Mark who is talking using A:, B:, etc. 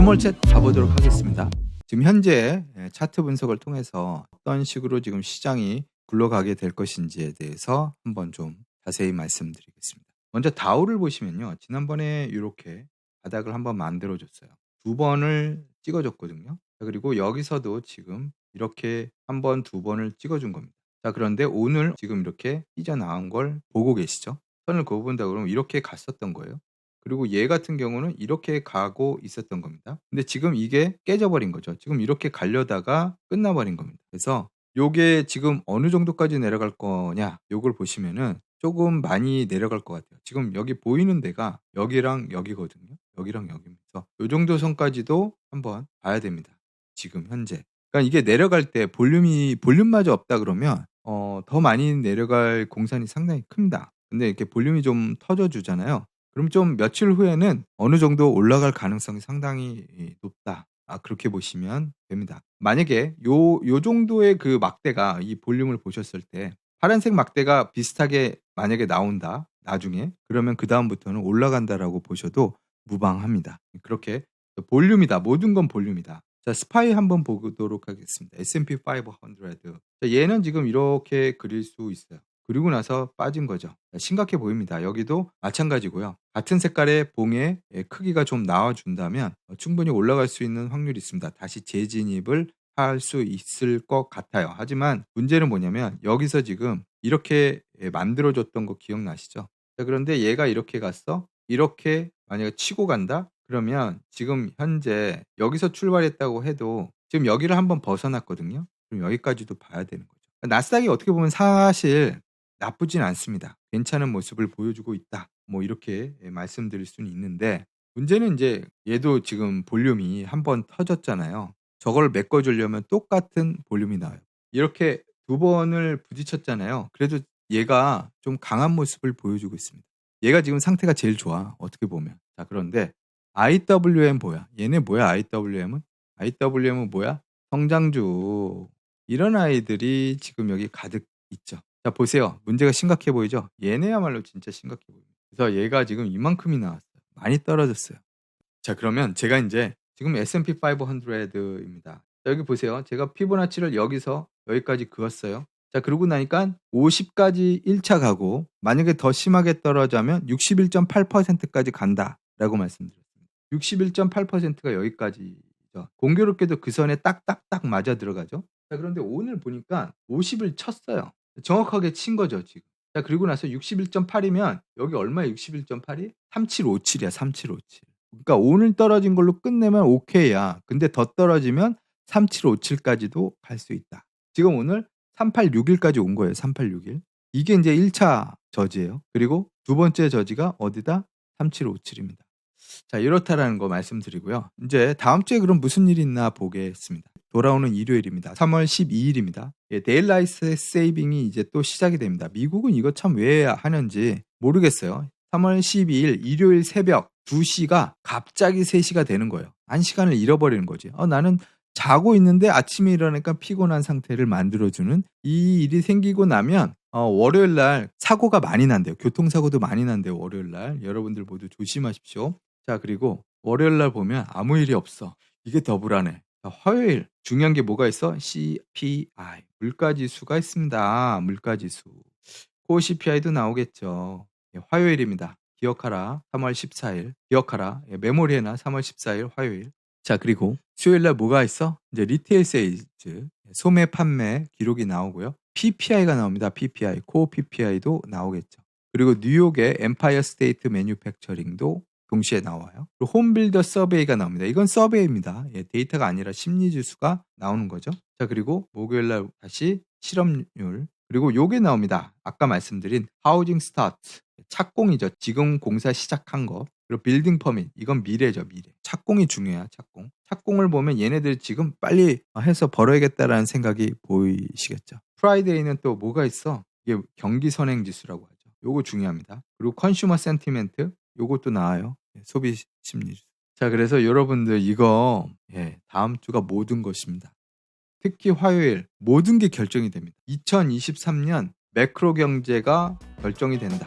A: 스몰챗 가보도록 하겠습니다. 지금 현재 예, 차트 분석을 통해서 어떤 식으로 지금 시장이 굴러가게 될 것인지에 대해서 한번 좀 자세히 말씀드리겠습니다. 먼저 다우를 보시면요. 지난번에 이렇게 바닥을 한번 만들어줬어요. 두 번을 찍어줬거든요. 자, 그리고 여기서도 지금 이렇게 한 번, 두 번을 찍어준 겁니다. 자, 그런데 오늘 지금 이렇게 삐져나온 걸 보고 계시죠? 선을 그어본다 그러면 이렇게 갔었던 거예요. 그리고 얘 같은 경우는 이렇게 가고 있었던 겁니다. 근데 지금 이게 깨져버린 거죠. 지금 이렇게 가려다가 끝나버린 겁니다. 그래서 요게 지금 어느 정도까지 내려갈 거냐, 요걸 보시면은 조금 많이 내려갈 것 같아요. 지금 여기 보이는 데가 여기랑 여기거든요. 여기랑 여기면서 요 정도 선까지도 한번 봐야 됩니다. 지금 현재. 그러니까 이게 내려갈 때 볼륨이 볼륨마저 없다 그러면 어, 더 많이 내려갈 공산이 상당히 큽니다. 근데 이렇게 볼륨이 좀 터져 주잖아요. 그럼 좀 며칠 후에는 어느 정도 올라갈 가능성이 상당히 예, 높다. 아, 그렇게 보시면 됩니다. 만약에 요, 요 정도의 그 막대가 이 볼륨을 보셨을 때 파란색 막대가 비슷하게 만약에 나온다. 나중에 그러면 그 다음부터는 올라간다라고 보셔도 무방합니다. 그렇게 볼륨이다. 모든 건 볼륨이다. 자, 스파이 한번 보도록 하겠습니다. S&P 500. 자, 얘는 지금 이렇게 그릴 수 있어요. 그리고 나서 빠진 거죠. 자, 심각해 보입니다. 여기도 마찬가지고요. 같은 색깔의 봉의 예, 크기가 좀 나와준다면 어, 충분히 올라갈 수 있는 확률이 있습니다. 다시 재진입을 할 수 있을 것 같아요. 하지만 문제는 뭐냐면 여기서 지금 이렇게 예, 만들어줬던 거 기억나시죠? 자, 그런데 얘가 이렇게 갔어? 이렇게 만약에 치고 간다? 그러면 지금 현재 여기서 출발했다고 해도 지금 여기를 한번 벗어났거든요. 그럼 여기까지도 봐야 되는 거죠. 나스닥이 어떻게 보면 사실 나쁘진 않습니다. 괜찮은 모습을 보여주고 있다. 뭐 이렇게 예, 말씀드릴 수는 있는데 문제는 이제 얘도 지금 볼륨이 한 번 터졌잖아요. 저걸 메꿔주려면 똑같은 볼륨이 나와요. 이렇게 두 번을 부딪혔잖아요. 그래도 얘가 좀 강한 모습을 보여주고 있습니다. 얘가 지금 상태가 제일 좋아. 어떻게 보면. 자, 그런데 IWM 뭐야? 얘네 뭐야? IWM은? IWM은 뭐야? 성장주. 이런 아이들이 지금 여기 가득 있죠. 자, 보세요. 문제가 심각해 보이죠? 얘네야말로 진짜 심각해 보입니다. 그래서 얘가 지금 이만큼이 나왔어요. 많이 떨어졌어요. 자, 그러면 제가 이제 지금 S&P 500입니다. 여기 보세요. 제가 피보나치를 여기서 여기까지 그었어요. 자, 그러고 나니까 50까지 1차 가고 만약에 더 심하게 떨어지면 61.8%까지 간다라고 말씀드렸습니다. 61.8%가 여기까지죠. 공교롭게도 그 선에 딱딱딱 맞아 들어가죠. 자, 그런데 오늘 보니까 50을 쳤어요. 정확하게 친 거죠, 지금. 자, 그리고 나서 61.8이면 여기 얼마야? 61.8이? 3757이야, 3757. 그러니까 오늘 떨어진 걸로 끝내면 오케이야. 근데 더 떨어지면 3757까지도 갈 수 있다. 지금 오늘 3861까지 온 거예요. 3861. 이게 이제 1차 저지예요. 그리고 두 번째 저지가 어디다? 3757입니다. 자, 이렇다라는 거 말씀드리고요. 이제 다음 주에 그럼 무슨 일이 있나 보겠습니다. 돌아오는 일요일입니다. 3월 12일입니다. 예, 데일라이트 세이빙이 이제 또 시작이 됩니다. 미국은 이거 참 왜 하는지 모르겠어요. 3월 12일 일요일 새벽 2시가 갑자기 3시가 되는 거예요. 한 시간을 잃어버리는 거지. 어, 나는 자고 있는데 아침에 일어나니까 피곤한 상태를 만들어주는 이 일이 생기고 나면 어, 월요일 날 사고가 많이 난대요. 교통사고도 많이 난대요. 월요일 날. 여러분들 모두 조심하십시오. 자, 그리고 월요일 날 보면 아무 일이 없어. 이게 더 불안해. 자, 화요일 중요한 게 뭐가 있어? CPI 물가지수가 있습니다. 물가지수 코 CPI도 나오겠죠. 예, 화요일입니다. 기억하라. 3월 14일 기억하라. 예, 메모리에나 3월 14일 화요일. 자 그리고 수요일 날 뭐가 있어? 이제 리테일 세일즈 소매 판매 기록이 나오고요. PPI가 나옵니다. PPI 코 PPI도 나오겠죠. 그리고 뉴욕의 엠파이어 스테이트 매뉴팩처링도 동시에 나와요. 그리고 홈빌더 서베이가 나옵니다. 이건 서베이입니다. 예, 데이터가 아니라 심리 지수가 나오는 거죠. 자, 그리고 목요일 날 다시 실업률 그리고 요게 나옵니다. 아까 말씀드린 하우징 스타트 착공이죠. 지금 공사 시작한 거. 그리고 빌딩 퍼밋 이건 미래죠, 미래. 착공이 중요해요, 착공. 착공을 보면 얘네들 지금 빨리 해서 벌어야겠다라는 생각이 보이시겠죠. 프라이데이는 또 뭐가 있어? 이게 경기 선행 지수라고 하죠. 요거 중요합니다. 그리고 컨슈머 센티멘트 요것도 나와요. 예, 소비 심리. 자, 그래서 여러분들 이거 예, 다음 주가 모든 것입니다. 특히 화요일 모든 게 결정이 됩니다. 2023년 매크로 경제가 결정이 된다.